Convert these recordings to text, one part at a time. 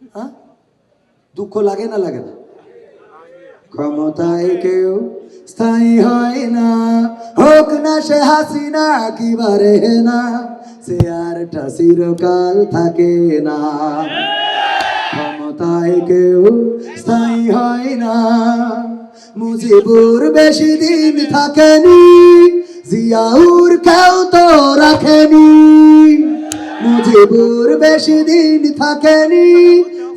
হ্যাঁ? দুঃখ লাগে না লাগে না? ক্ষমতায় কেউ স্থায়ী হয় না। হোক না সে হাসিনা, কি বারে না? সে আরটা চিরকাল থাকে না। ক্ষমতায় কেউ স্থায়ী হয় না। মুজিবুর বেশি দিন থাকেনি, জিয়াউর কেউ তো রাখেনি। বেশি দিন থাকেনি,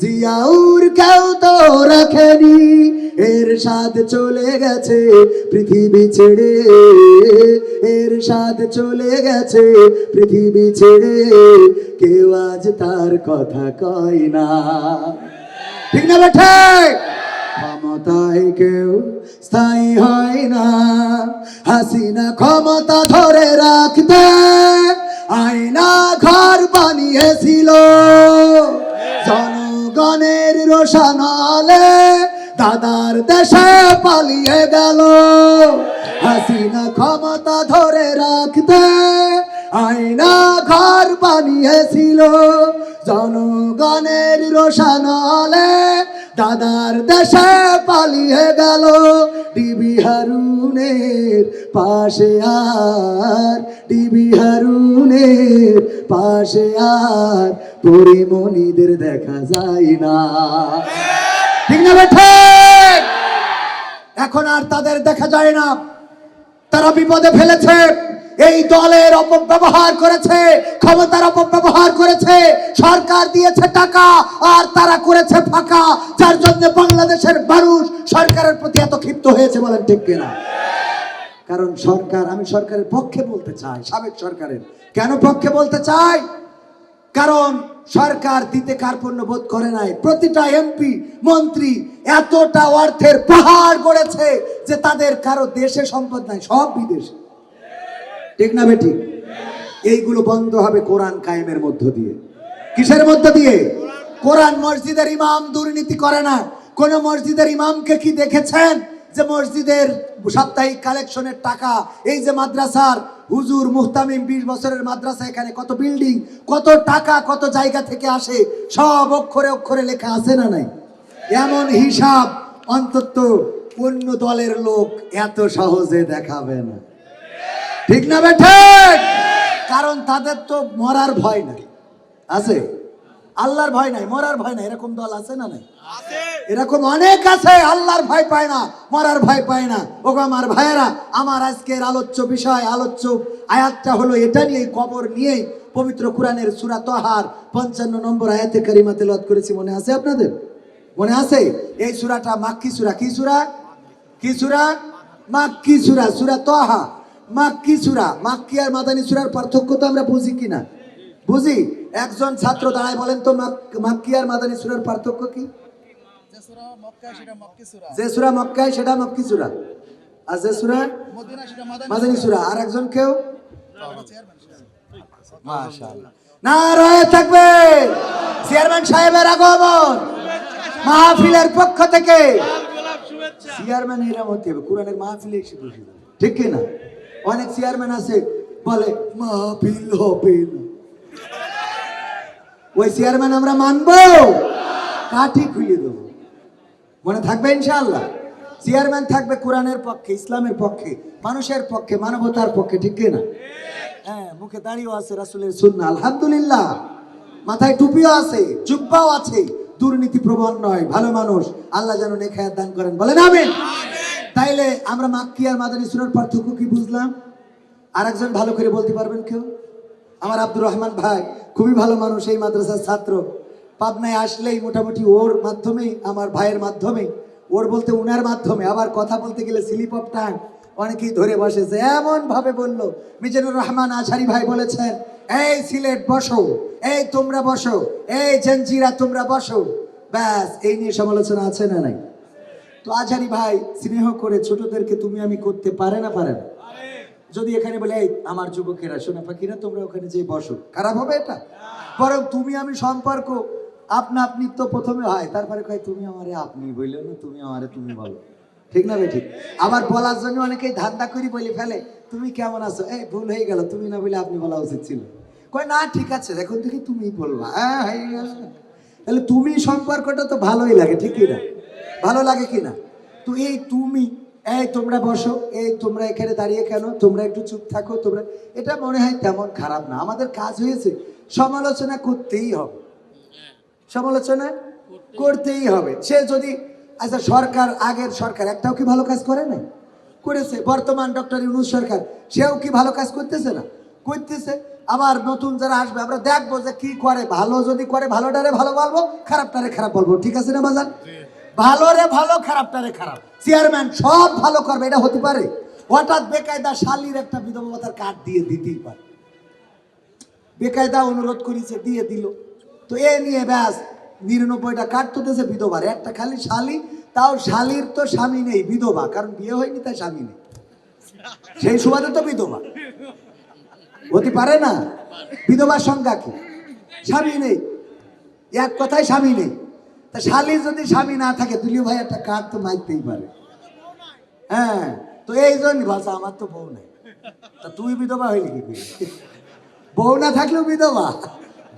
জিয়াউর কেউ তো রাখেনি। এর স্বাদ চলে গেছে পৃথিবী ছেড়ে এর স্বাদ চলে গেছে পৃথিবী ছেড়ে। কেউ আজ তার কথা কয় না। ঠিক না ক্ষমতায় কেউ স্থায়ী হয় না। হাসিনা ক্ষমতা ধরে রাখতে আয়না ঘর বানিয়েছিল। জনগণের রোশানালে দাদার দেশে পালিয়ে গেল। হাসিনা ক্ষমতা ধরে রাখতে আয়না ঘর বানিয়েছিল। জনগণের রোশানলে দাদার দেশে পালিয়ে গেল। ডিবি হারুনের পাশে আর ডিবি হারুনের পাশে আর পরিমণিদের দেখা যায় না। ঠিক না বেঠে এখন আর তাদের দেখা যায় না। তারা বিপদে ফেলেছে। এই দলের অপব্যবহার করেছে, ক্ষমতার অপব্যবহার করেছে, সরকার দিয়েছে টাকা আর তারা করেছে ফাঁকা, যার জন্য বাংলাদেশের মানুষ সরকারের প্রতি এত ক্ষিপ্ত হয়েছে বলেন ঠিক কিনা? কারণ সরকার, আমি সরকারের পক্ষে বলতে চাই, সাবেক সরকারের। কেন পক্ষে বলতে চাই? কারণ সরকার দিতে কার্পণ্য বোধ করে নাই। প্রতিটা এমপি মন্ত্রী এতটা অর্থের পাহাড় গড়েছে যে তাদের কারও দেশে সম্পদ নাই, সব বিদেশে। ঠিক না বেটি এইগুলো বন্ধ হবে কোরআন কায়েমের মধ্য দিয়ে। কিসের মধ্য দিয়ে? কোরআন মসজিদের ইমাম দুর্নীতি করে না। কোন মসজিদের ইমামকে কি দেখেছেন যে মসজিদের সাপ্তাহিক কালেকশনের টাকা? এই যে মাদ্রাসার হুজুর মুহতামিম বিশ বছরের মাদ্রাসা এখানে কত বিল্ডিং, কত টাকা, কত জায়গা থেকে আসে, সব অক্ষরে অক্ষরে লেখা আছে না নাই? এমন হিসাব অন্তত অন্য দলের লোক এত সহজে দেখাবে না। ঠিক না বেঠে কারণ তাদের তো মরার ভয় নাই। আছে? আল্লাহর ভয় নাই মরার ভয় নাই। এরকম দল আছে না নাই? এরকম অনেক আছে আল্লাহর ভয় পায় না মরার ভয় পায় না। ওগো আমার ভাইয়েরা আমার আজকের আলোচ্য বিষয় আলোচ্য আয়াতটা হলো এটা নিয়ে কবর নিয়ে পবিত্র কোরআনের সুরা তহার পঞ্চান্ন নম্বর আয়াতে কারিমা তেলাওয়াত করেছি। মনে আছে আপনাদের? মনে আছে? এই সুরাটা মাক্কি সুরা। কি সুরা? কি সুরা? মাক্কি সুরা সুরা তহা। মাক্কি সুরা মাক্কি আর মাদানী সুরার পার্থক্য তো আমরা বুঝি কিনা? বুঝি? একজন ছাত্র দাঁড়ায় বলেন তো মাক্কি আর মাদানী সুরার পার্থক্য কি? যে সূরা মক্কা সেটা মক্কি সূরা। যে সুরা মক্কায় সেটা মক্কি সুরা। আর যে সুরা মাদানী মাদানী সুরা। আর একজন কেউ? চেয়ারম্যান না রয়ে থাকবে চেয়ারম্যান সাহেবের আগমন। মাহফিলের পক্ষ থেকে। চেয়ারম্যান এরম হতে হবে। কোরআনের মাহফিলে এসে বসে ঠিক কি না অনেক চেয়ারম্যান আছে, বলে, মাহফিল হবে ওই চেয়ারম্যান আমরা মানবো। কাঠি খুলে দেবো। মনে থাকবে ইনশাআল্লাহ? চেয়ারম্যান থাকবে কোরআনের পক্ষে, ইসলামের পক্ষে, মানুষের পক্ষে, মানবতার পক্ষে, ঠিক না হ্যাঁ মুখে দাঁড়িয়েও আছে, রাসুলের সুন্না আলহামদুলিল্লাহ। মাথায় টুপিও আছে, জুব্বাও আছে। দুর্নীতি প্রবণ নয়, ভালো মানুষ, আল্লাহ যেন নেখায়াত দান করেন, বলেন আমিন। তাইলে আমরা মাক্কি আর মাদানী সুরের পার্থক্য কি বুঝলাম? আর একজন ভালো করে বলতে পারবেন কেউ? আমার আব্দুর রহমান ভাই, খুবই ভালো মানুষ, এই মাদ্রাসার ছাত্র। পাবনায় আসলেই মোটামুটি ওর মাধ্যমে, আমার ভাইয়ের মাধ্যমে, ওর বলতে উনার মাধ্যমে, আবার কথা বলতে গেলে স্লিপ অফ টাং অনেকেই ধরে বসেছে এমন ভাবে বলল। মিজানুর রহমান আছারি ভাই বলেছেন, এই সিলেট বসো, এই তোমরা বসো, এই জঞ্জিরা তোমরা বসো। ব্যাস, এই নিয়ে সমালোচনা আছে না নাই? তো আঝারি ভাই স্নেহ করে ছোটদেরকে তুমি আমি করতে পারে না পারে না? যদি এখানে বলে, এই, আমার যুবকেরা সোনা পাখিরা তোমরা ওখানে যেয়ে বসো। খারাপ হবে এটা? বরং তুমি আমি সম্পর্ক, আপনা আপনি তো প্রথমে হয়। তারপরে কয়, তুমি আমারে আপনি বললে না, তুমি আমারে তুমি বলো। ঠিক না ঠিক? আবার বলার জন্য অনেকেই ধান্দা করি বলে ফেলে, তুমি কেমন আছো? এই, ভুল হয়ে গেল, তুমি না বলে আপনি বলা উচিত ছিল। কয়, না, ঠিক আছে, এখন থেকে তুমি বলবা। হ্যাঁ তাহলে তুমি সম্পর্কটা তো ভালোই লাগে ঠিক কি না? ভালো লাগে কি না তো এই তুমি এই তোমরা বসো এই তোমরা এখানে দাঁড়িয়ে কেন? তোমরা একটু চুপ থাকো তোমরা এটা মনে হয় তেমন খারাপ না। আমাদের কাজ হয়েছে সমালোচনা করতেই হবে। সমালোচনা করতেই হবে। সে যদি আচ্ছা সরকার আগের সরকার একটাও কি ভালো কাজ করে না করেছে বর্তমান ডক্টর ইউনুস সরকার সেও কি ভালো কাজ করতেছে না? করতেছে আবার নতুন যারা আসবে আমরা দেখব যে কি করে ভালো যদি করে ভালোটারে ভালো বলব খারাপটারে খারাপ বলব। ঠিক আছে না বাজান? ভালো রে ভালো খারাপটারে খারাপ। চেয়ারম্যান সব ভালো করবে, এটা হতে পারে। হঠাৎ বেকায়দা শালির একটা বিধবা ভাতার কার্ড দিয়ে দিতেই পারে। বেকায়দা অনুরোধ করেছে, দিয়ে দিল। তো এ নিয়ে ব্যাস, নিরানব্বইটা কাঠ তুলতেছে বিধবার। একটা খালি শালি, তাও শালির তো স্বামী নেই, বিধবা। কারণ বিয়ে হয়নি, তাই স্বামী নেই। সেই সুবাদে তো বিধবা। হতে পারে না? বিধবার সংজ্ঞা কি? স্বামী নেই। এক কথায় স্বামী নেই। তা শালির যদি স্বামী না থাকে তুলিও ভাই একটা কাঠ তো মারতেই পারে। হ্যাঁ তো এই জন্য ভাষা আমার তো বউ নেই। তা তুই বিধবা হইলি কি করে? বউ না থাকলেও বিধবা।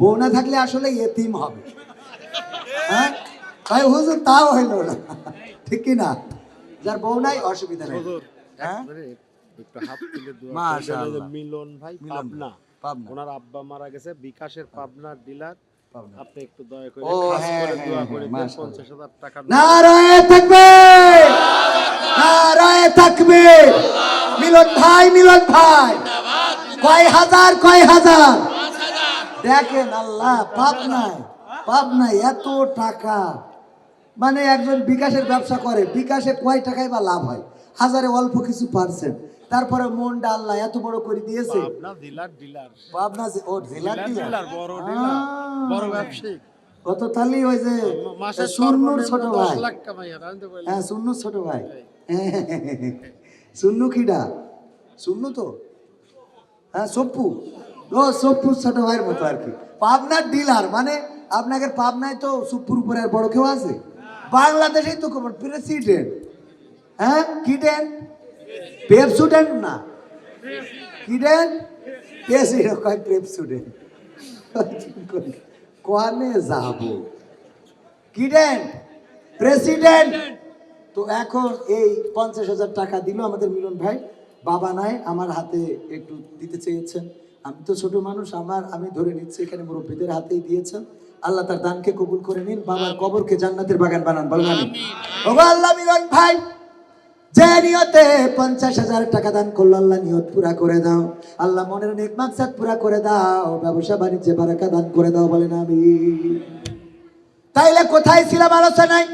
বউ না থাকলে আসলে এতিম হবে। হ্যাঁ হুজুর তাও হইল না। ঠিক কি না? যার বউ নাই অসুবিধা নেই। হ্যাঁ। মিলন ভাই পাবনা। পাবনা। ওনার আব্বা মারা গেছে বিকাশের পাবনার ডিলার। আপনি একটু দয়া করে হ্যাঁ, হ্যাঁ, দোয়া করে টাকা নারায় নারায় মিলন ভাই মিলন ভাই! কয় হাজার কয় হাজার? দেখেন আল্লাহ পাপ নাই। পাপ নাই এত টাকা। মানে একজন বিকাশের ব্যবসা করে বিকাশে কয় টাকায় বা লাভ হয়? হাজারে অল্প কিছু পার্সেন্ট। তারপরে মনটা আল্লাহ এত বড় করে দিয়েছে। পাবনা ডিলার ডিলার পাবনা ও ডিলার ডিলার বড় ডিলার বড় ব্যবসায়ী। কত তালি ওই যে সুন্নুর ছোট ভাই। হ্যাঁ সুন্নু ছোট ভাই। সুন্নু কিডা? সুন্নু তো? হ্যাঁ সপ্পু। ও সপ্পু ছোট ভাইয়ের মতো আর কি। পাবনার ডিলার মানে আপনাদের পাবনায় তো সুপ্পুর উপরে আর বড় কেউ আছে? বাংলাদেশেই তো প্রেসিডেন্ট হ্যাঁ কিডেন্ট পেপ স্টুডেন্ট না? কি কিডেন্ট প্রেসিডেন্ট কয় পেপ স্টুডেন্ট কোয়ানে যাব? কিডেন্ট প্রেসিডেন্ট তো এখন এই পঞ্চাশ হাজার টাকা দিল আমাদের মিলন ভাই। বাবা নাই আমার হাতে একটু দিতে চেয়েছেন। আমি তো ছোট মানুষ আমার আমি ধরে নিচ্ছি এখানে মুরব্বীদের হাতেই দিয়েছেন। আল্লাহ তার দানকে কবুল করে নিন বাবার কবরকে জান্নাতের বাগান বানান বলেন আমি ওগো আল্লাহ মিলন ভাই। যে নিয়তে পঞ্চাশ হাজার টাকা দান আল্লাহ নিয়ত পুরা করে দাও। আল্লাহ মনের মাকসাদ পুরা করে দাও। ব্যবসা, বাণিজ্যে, বারাকা দান করে দাও আমি। তাইলে কোথায় ছিলাম আলোচনায়?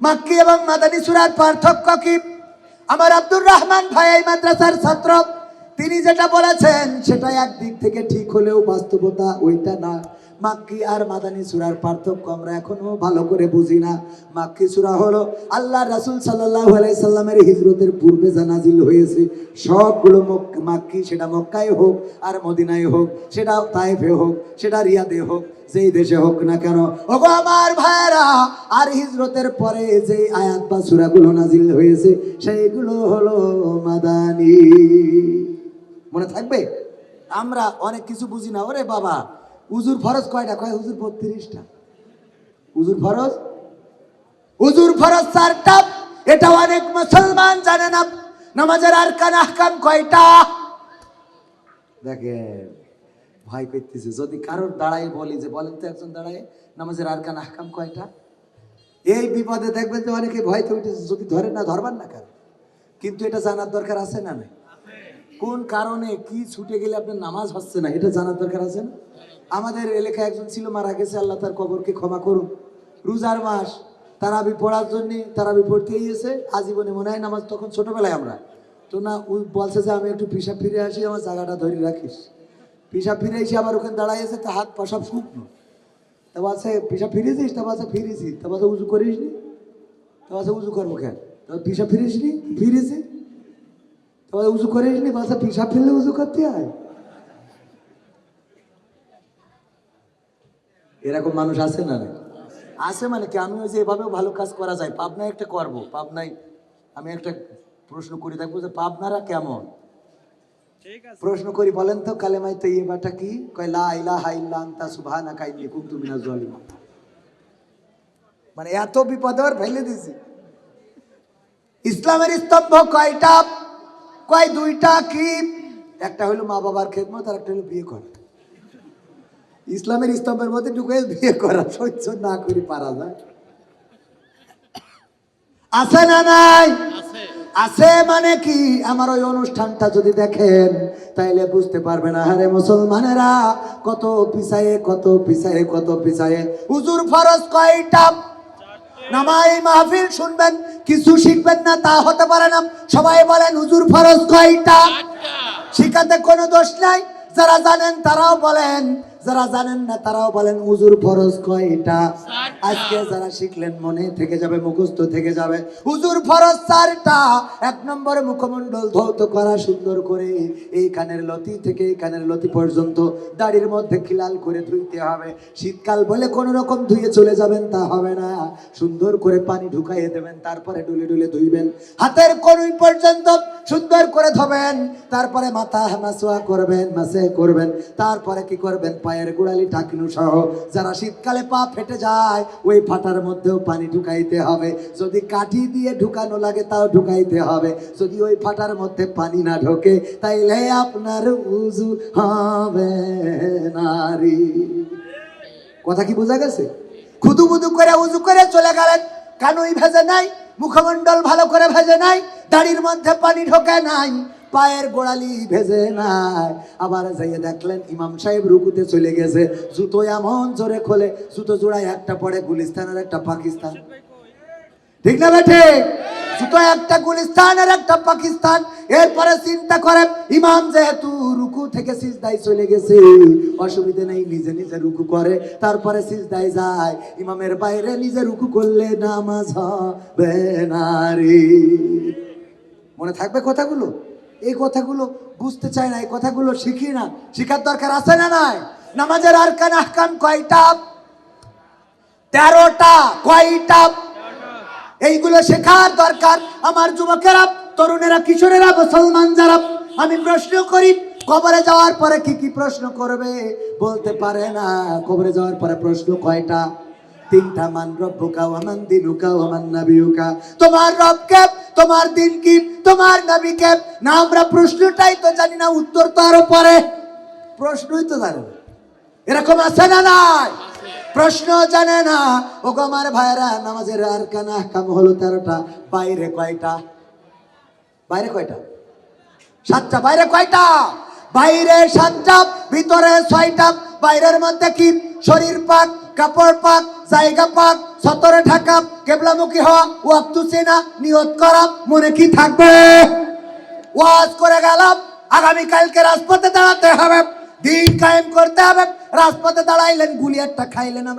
মাক্কি এবং মাদানী সুরার পার্থক্য কি? আমার আব্দুর রহমান ভাই এই মাদ্রাসার ছাত্র, তিনি যেটা বলেছেন সেটা একদিক থেকে ঠিক হলেও বাস্তবতা ওইটা না। মাক্কি আর মাদানী সুরার পার্থক্য আমরা এখনও ভালো করে বুঝি না। মাক্কি সুরা হলো আল্লাহ রাসূল আলাইহি সাল্লামের হিজরতের পূর্বে জানাজিল হয়েছে, সবগুলো মাক্কি সেটা মক্কায় হোক আর মদিনায় হোক, সেটা তাইফে হোক, সেটা রিয়াদে হোক, যেই দেশে হোক না কেন। ওগো আমার ভাইরা আর হিজরতের পরে যে আয়াত বা সূরাগুলো নাজিল হয়েছে, সেইগুলো হলো মাদানী। মনে থাকবে? আমরা অনেক কিছু বুঝি না, ওরে বাবা। উজুর ফরজ কয়টা? কয় হুজুর? বত্রিশটা। উজুর ফরজ? হুজুর ফরজ চারটা। এটা অনেক মুসলমান জানে না। নামাজের আর কান আহকাম কয়টা? দেখেন, ভয় করতেছে যদি কারোর দাঁড়াই বলি যে, বলেন তো একজন দাঁড়ায়, নামাজের আর কান আহকাম কয়টা? এই বিপদে দেখবেন যে অনেকে ভয় তো উঠেছে, যদি ধরে না, ধরবার না কারণ কিন্তু এটা জানার দরকার আছে না নাই? কোন কারণে কি ছুটে গেলে আপনার নামাজ হচ্ছে না, এটা জানার দরকার আছে না? আমাদের এলাকায় একজন ছিল, মারা গেছে, আল্লাহ তার কবরকে ক্ষমা করুন রোজার মাস, তারাবি পড়ার জন্য তারাবি পড়তে গিয়েছে আজীবনে মনে হয় নামাজ তখন ছোটবেলায় আমরা। তো না, ও বলছে যে, আমি একটু পিসা ফিরে আসি, আমার জায়গাটা ধরে রাখিস। পিসাব ফিরে এসে আবার ওখানে দাঁড়াইছে তা হাত পা সব শুকনো। তা বলছে পিসা ফিরেছিস? তা বলছে, ফিরেছি। তা বলছে, উজু করিস নি তা বলছে, উজু করব কেন? তা পিসা ফিরিস নি? ফিরেছি। তোমার উজু করিস নি বাসা পিসাব ফেললে উজু করতে হয়। এরকম মানুষ আছে না রে? আছে মানে কি? আমি ওই যে এভাবেও ভালো কাজ করা যায় পাবনায় একটা করব। পাবনায় আমি একটা প্রশ্ন করি থাকব যে পাবনারা কেমন? প্রশ্ন করি বলেন তো কালেমাই তো ইয়েবাটা কি? কয় লা ইলাহা ইল্লা আনতা সুবহানাকা ইন্নী কুনতু মিনাজ মানে এত বিপদ ওর ফেলে দিছি। ইসলামের স্তম্ভ কয়টা? কয় দুইটা কি? একটা হলো মা বাবার খেদমত আর একটা হলো বিয়ে করা। ইসলামের স্তম্ভের মধ্যে ঢুকে বিয়ে করা সহ্য না করি পারা যায়। আছে না নাই? আছে মানে কি? আমার ওই অনুষ্ঠানটা যদি দেখেন তাইলে বুঝতে পারবেন আরে মুসলমানেরা কত পিছায়ে কত পিছায়ে কত পিছায়ে। হুজুর ফরজ কয়টা? নামাই মাহফিল শুনবেন কিছু শিখবেন না তা হতে পারে না। সবাই বলেন হুজুর ফরজ কয়টা? শিখাতে কোনো দোষ নাই। যারা জানেন তারাও বলেন যারা জানেন না তারাও বলেন হুজুর ফরজ কয়টা? আজকে যারা শিখলেন মনে থেকে যাবে মুখস্থ থেকে যাবে। হুজুর ফরজ চারটা? এক নম্বরে মুখমণ্ডল ধৌত করা সুন্দর করে এই কানের লতি থেকে এই কানের লতি পর্যন্ত দাড়ির মধ্যে খিলাল করে ধুইতে হবে। শীতকাল বলে কোন রকম ধুয়ে চলে যাবেন তা হবে না। সুন্দর করে পানি ঢুকাইয়ে দেবেন তারপরে ডুলে ডুলে ধুইবেন। হাতের কনুই পর্যন্ত সুন্দর করে ধোবেন তারপরে মাথা মাসোয়া করবেন মাসে করবেন তারপরে কি করবেন? পায়ের গোড়ালি টাকনু সহ যারা শীতকালে পা ফেটে যায়, ওই ফাটার মধ্যেও পানি ঢুকাইতে হবে। যদি কাঠি দিয়ে ঢুকানো লাগে, তাও ঢুকাইতে হবে। যদি ওই ফাটার মধ্যে পানি না ঢোকে, তাইলে আপনার উজু হবে নারী। কথা কি বোঝা গেছে? খুদু বুদু করে উজু করে চলে গেলেন। কানুই ভেজে নাই, মুখমণ্ডল ভালো করে ভেজে নাই, দাড়ির মধ্যে পানি ঢোকে নাই। পায়ের গোড়ালি ভেজে নাই। আবার যাইয়ে দেখলেন ইমাম সাহেব রুকুতে চলে গেছে। জুতো এমন জোরে খোলে, জুতো জোড়ায় একটা পড়ে গুলিস্তানের একটা পাকিস্তান। ঠিক না বেঠে? জুতো একটা গুলিস্তান আর একটা পাকিস্তান। এরপরে চিন্তা করে, ইমাম যেহেতু রুকু থেকে সিজদাই চলে গেছে, অসুবিধা নেই, নিজে নিজে রুকু করে। তারপরে সিজদাই যায়, ইমামের বাইরে নিজে রুকু করলে নামাজ হবে না রে। মনে থাকবে কথাগুলো? এই কথাগুলো বুঝতে চায় না, এই কথাগুলো শিখি না। শিখার দরকার আছে না নাই? নামাজের আর কান আহকাম কয়টা? তেরোটা। কয়টা? এইগুলো শেখার দরকার। আমার যুবকেরা, তরুণেরা, কিশোরেরা, মুসলমান যারা, আমি প্রশ্ন করি, কবরে যাওয়ার পরে কি কি প্রশ্ন করবে? বলতে পারে না। কবরে যাওয়ার পরে প্রশ্ন কয়টা? তিনটা মান রব্বুকা, ওয়ামান দিনুকা, ওয়ামান নাবিয়ুকা। তোমার রবকে তোমার দিন কি, তোমার নবীকে না, আমরা প্রশ্নটাই তো জানি না, উত্তর তো আরও পরে। প্রশ্নই তো জানি এরকম আছে না নাই? প্রশ্ন জানে না। ও আমার ভাইরা নামাজের আর কানা কাম হলো তেরোটা, বাইরে কয়টা? বাইরে কয়টা? সাতটা, বাইরে কয়টা? বাইরে সাতটা, ভিতরে ছয়টা, বাইরের মধ্যে কি? শরীর পাক, কাপড় পাক জায়গা পাক, সতরে ঢাকা, কেবলামুখী হওয়া ওয়াক্তু চেনা, নিয়ত করা, মনে কি থাকবে? ওয়াজ করে গেলাম আগামীকালকে রাজপথে দাঁড়াতে হবে, দিন কায়েম করতে হবে, রাজপথে দাঁড়াইলেন, গুলিয়ারটা খাইলেন আমরা।